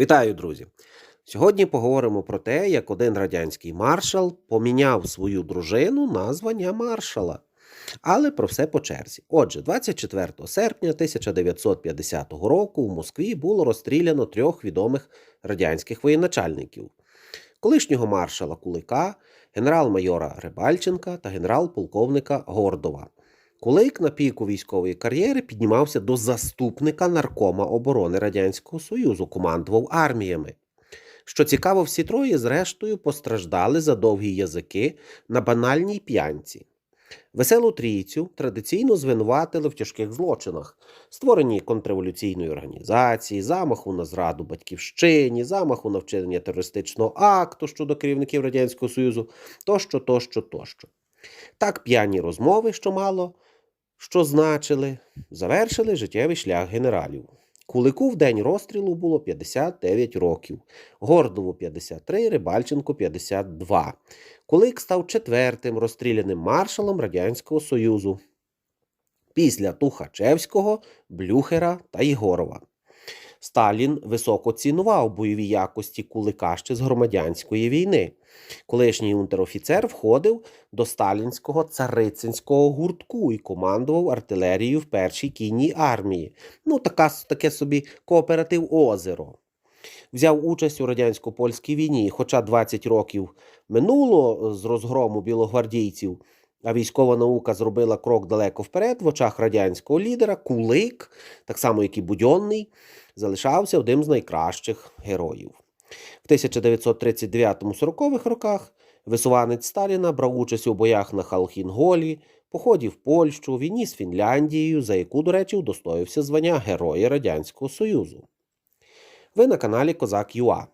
Вітаю, друзі! Сьогодні поговоримо про те, як один радянський маршал поміняв свою дружину на звання маршала. Але про все по черзі. Отже, 24 серпня 1950 року в Москві було розстріляно трьох відомих радянських воєначальників: колишнього маршала Кулика, генерал-майора Рибальченка та генерал-полковника Гордова. Кулик на піку військової кар'єри піднімався до заступника наркома оборони Радянського Союзу, командував арміями. Що цікаво, всі троє, зрештою, постраждали за довгі язики на банальній п'янці. Веселу трійцю традиційно звинуватили в тяжких злочинах, створенні контрреволюційної організації, замаху на зраду батьківщині, замаху на вчинення терористичного акту щодо керівників Радянського Союзу, тощо, тощо, тощо. Так п'яні розмови, що мало, що значили, завершили життєвий шлях генералів. Кулику в день розстрілу було 59 років, Гордову 53, Рибальченко 52. Кулик став четвертим розстріляним маршалом Радянського Союзу після Тухачевського, Блюхера та Єгорова. Сталін високо цінував бойові якості Кулика ще з громадянської війни. Колишній унтерофіцер входив до сталінського царицинського гуртку і командував артилерією в першій кінній армії. Ну, така, таке собі кооператив Озеро. Взяв участь у радянсько-польській війні, хоча 20 років минуло з розгрому білогвардійців, а військова наука зробила крок далеко вперед в очах радянського лідера, Кулик, так само як і Будьонний, залишався одним з найкращих героїв. В 1939-40-х роках висуванець Сталіна брав участь у боях на Халхінголі, поході в Польщу, війні з Фінляндією, за яку, до речі, удостоївся звання Героя Радянського Союзу. Ви на каналі Козак ЮА.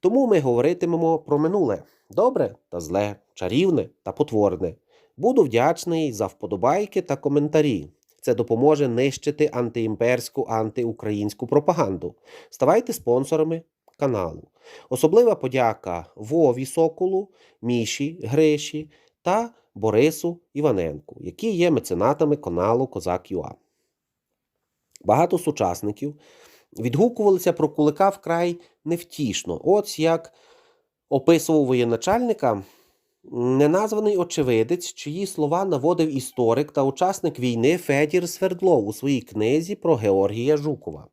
Тому ми говоритимемо про минуле добре та зле, чарівне та потворне. Буду вдячний за вподобайки та коментарі. Це допоможе нищити антиімперську, антиукраїнську пропаганду. Ставайте спонсорами каналу. Особлива подяка Вові Соколу, Міші Гриші та Борису Іваненку, які є меценатами каналу Козак ЮА. Багато сучасників відгукувалися про Кулика вкрай невтішно. От як описував воєначальника неназваний очевидець, чиї слова наводив історик та учасник війни Федір Свердлов у своїй книзі про Георгія Жукова.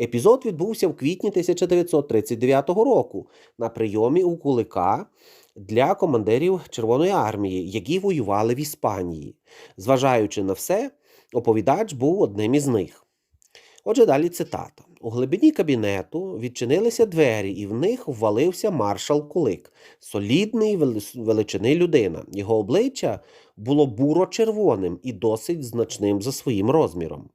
Епізод відбувся в квітні 1939 року на прийомі у Кулика для командирів Червоної армії, які воювали в Іспанії. Зважаючи на все, оповідач був одним із них. Отже, далі цитата. У глибині кабінету відчинилися двері, і в них ввалився маршал Кулик, солідний величини людина. Його обличчя було буро-червоним і досить значним за своїм розміром.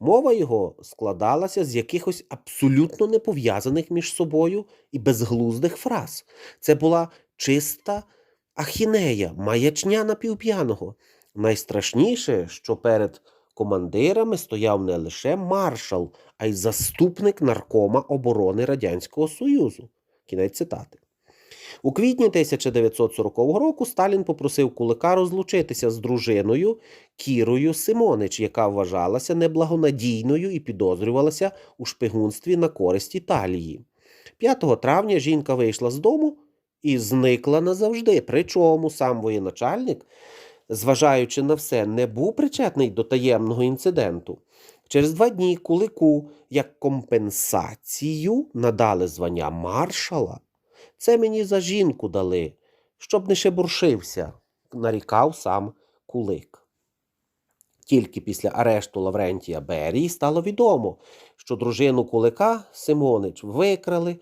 Мова його складалася з якихось абсолютно непов'язаних між собою і безглуздих фраз. Це була чиста ахінея, маячня напівп'яного. Найстрашніше, що перед командирами стояв не лише маршал, а й заступник наркома оборони Радянського Союзу. Кінець цитати. У квітні 1940 року Сталін попросив Кулика розлучитися з дружиною Кірою Симонич, яка вважалася неблагонадійною і підозрювалася у шпигунстві на користь Італії. 5 травня жінка вийшла з дому і зникла назавжди. Причому сам воєначальник, зважаючи на все, не був причетний до таємного інциденту. Через два дні Кулику як компенсацію надали звання маршала. Це мені за жінку дали, щоб не шебуршився, нарікав сам Кулик. Тільки після арешту Лаврентія Берії стало відомо, що дружину Кулика Симонич викрали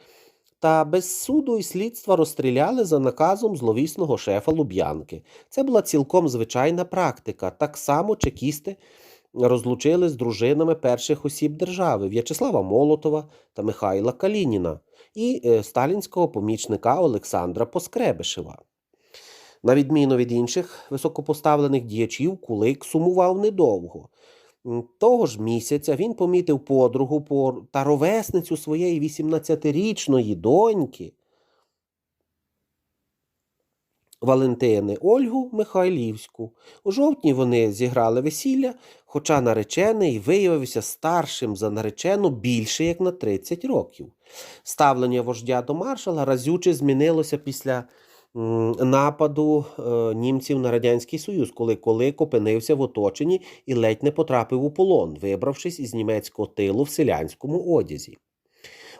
та без суду і слідства розстріляли за наказом зловісного шефа Луб'янки. Це була цілком звичайна практика. Так само чекісти розлучили з дружинами перших осіб держави В'ячеслава Молотова та Михайла Калініна і е, сталінського помічника Олександра Поскребишева. На відміну від інших високопоставлених діячів, Кулик сумував недовго. Того ж місяця він помітив подругу та ровесницю своєї 18-річної доньки. Валентини Ольгу Михайлівську. У жовтні вони зіграли весілля, хоча наречений виявився старшим за наречену більше як на 30 років. Ставлення вождя до маршала разюче змінилося після нападу е, німців на Радянський Союз, коли Колик опинився в оточенні і ледь не потрапив у полон, вибравшись із німецького тилу в селянському одязі.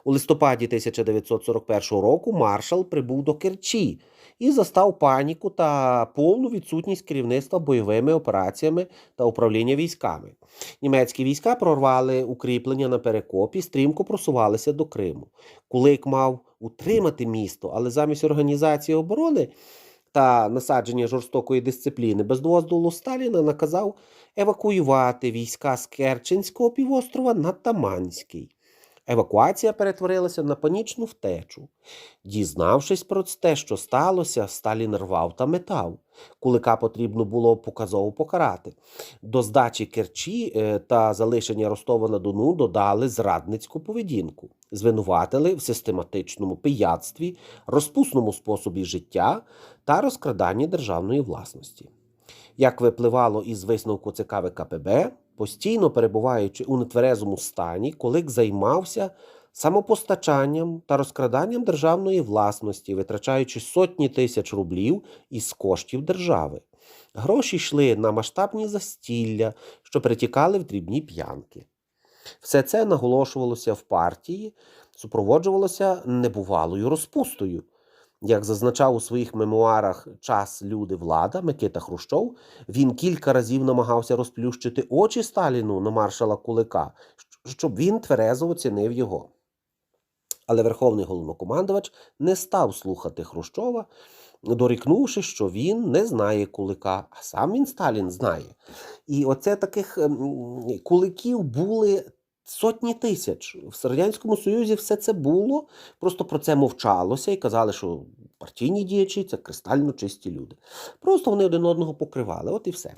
У листопаді 1941 року маршал прибув до Керчі і застав паніку та повну відсутність керівництва бойовими операціями та управління військами. Німецькі війська прорвали укріплення на перекопі, стрімко просувалися до Криму. Кулик мав утримати місто, але замість організації оборони та насадження жорстокої дисципліни без дозволу Сталіна наказав евакуювати війська з Керченського півострова на Таманський. Евакуація перетворилася на панічну втечу. Дізнавшись про те, що сталося, Сталін рвав та метав. Кулика потрібно було показово покарати. До здачі Керчі е, та залишення Ростова на Дону додали зрадницьку поведінку, звинуватили в систематичному пияцтві, розпусному способі життя та розкраданні державної власності. Як випливало із висновку ЦК ВКПБ, постійно перебуваючи у нетверезому стані, Колик займався самопостачанням та розкраданням державної власності, витрачаючи сотні тисяч рублів із коштів держави. Гроші йшли на масштабні застілля, що перетікали в дрібні п'янки. Все це наголошувалося в партії, супроводжувалося небувалою розпустою. Як зазначав у своїх мемуарах Час, люди, влада Микита Хрущов, він кілька разів намагався розплющити очі Сталіну на маршала Кулика, щоб він тверезо оцінив його. Але верховний головнокомандувач не став слухати Хрущова, дорікнувши, що він не знає кулика, а сам він Сталін знає. І оце таких ем, куликів були сотні тисяч. В Радянському Союзі все це було, просто про це мовчалося і казали, що партійні діячі це кристально чисті люди. Просто вони один одного покривали, от і все.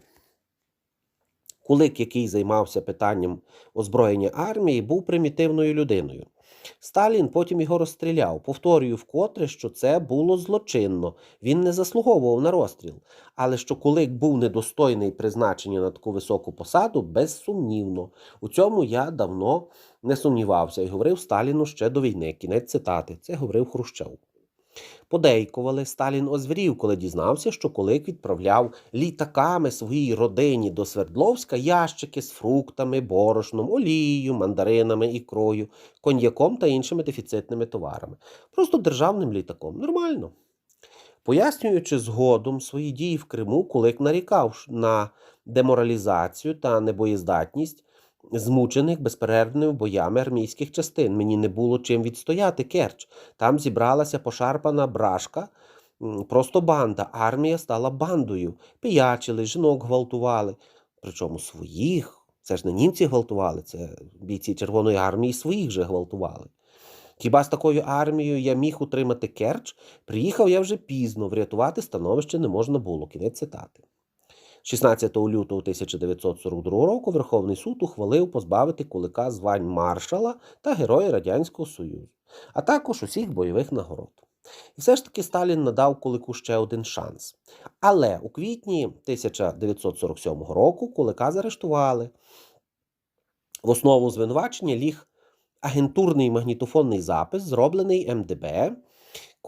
Кулик, який займався питанням озброєння армії, був примітивною людиною. Сталін потім його розстріляв. Повторюю вкотре, що це було злочинно. Він не заслуговував на розстріл. Але що Кулик був недостойний призначення на таку високу посаду, безсумнівно. У цьому я давно не сумнівався і говорив Сталіну ще до війни. Кінець цитати. Це говорив Хрущов. Подейкували, Сталін озврів, коли дізнався, що Кулик відправляв літаками своїй родині до Свердловська ящики з фруктами, борошном, олією, мандаринами, ікрою, коньяком та іншими дефіцитними товарами. Просто державним літаком. Нормально. Пояснюючи згодом свої дії в Криму, Кулик нарікав на деморалізацію та небоєздатність змучених безперервними боями армійських частин. Мені не було чим відстояти Керч. Там зібралася пошарпана брашка, просто банда. Армія стала бандою. Пиячили, жінок гвалтували. Причому своїх. Це ж не німці гвалтували, це бійці Червоної армії своїх же гвалтували. Хіба з такою армією я міг утримати Керч? Приїхав я вже пізно, врятувати становище не можна було. Кінець цитати. 16 лютого 1942 року Верховний суд ухвалив позбавити Кулика звань маршала та Героя Радянського Союзу, а також усіх бойових нагород. І все ж таки Сталін надав Кулику ще один шанс. Але у квітні 1947 року Кулика заарештували. В основу звинувачення ліг агентурний магнітофонний запис, зроблений МДБ,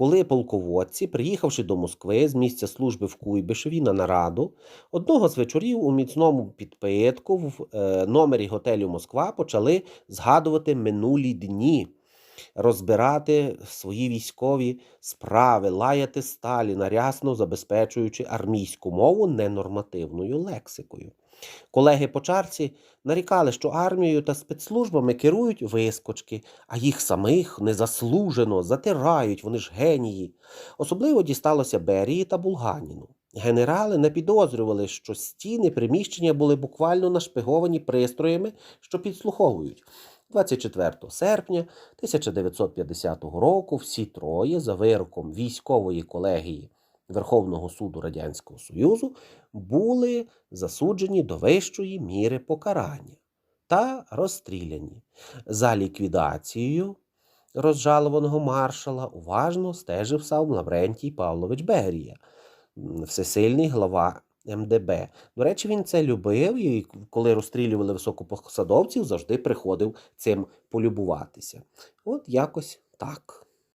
коли полководці, приїхавши до Москви з місця служби в Куйбишеві на нараду, одного з вечорів у міцному підпитку в е, номері готелю Москва почали згадувати минулі дні, розбирати свої військові справи, лаяти Сталіна, рясно забезпечуючи армійську мову ненормативною лексикою. Колеги по чарці нарікали, що армією та спецслужбами керують вискочки, а їх самих незаслужено затирають, вони ж генії. Особливо дісталося Берії та Булганіну. Генерали не підозрювали, що стіни приміщення були буквально нашпиговані пристроями, що підслуховують. 24 серпня 1950 року всі троє за вироком військової колегії Верховного суду Радянського Союзу були засуджені до вищої міри покарання та розстріляні. За ліквідацією розжалованого маршала уважно стежив сам Лаврентій Павлович Берія. всесильний глава МДБ. До речі, він це любив, і коли розстрілювали високопосадовців, завжди приходив цим полюбуватися. От якось так.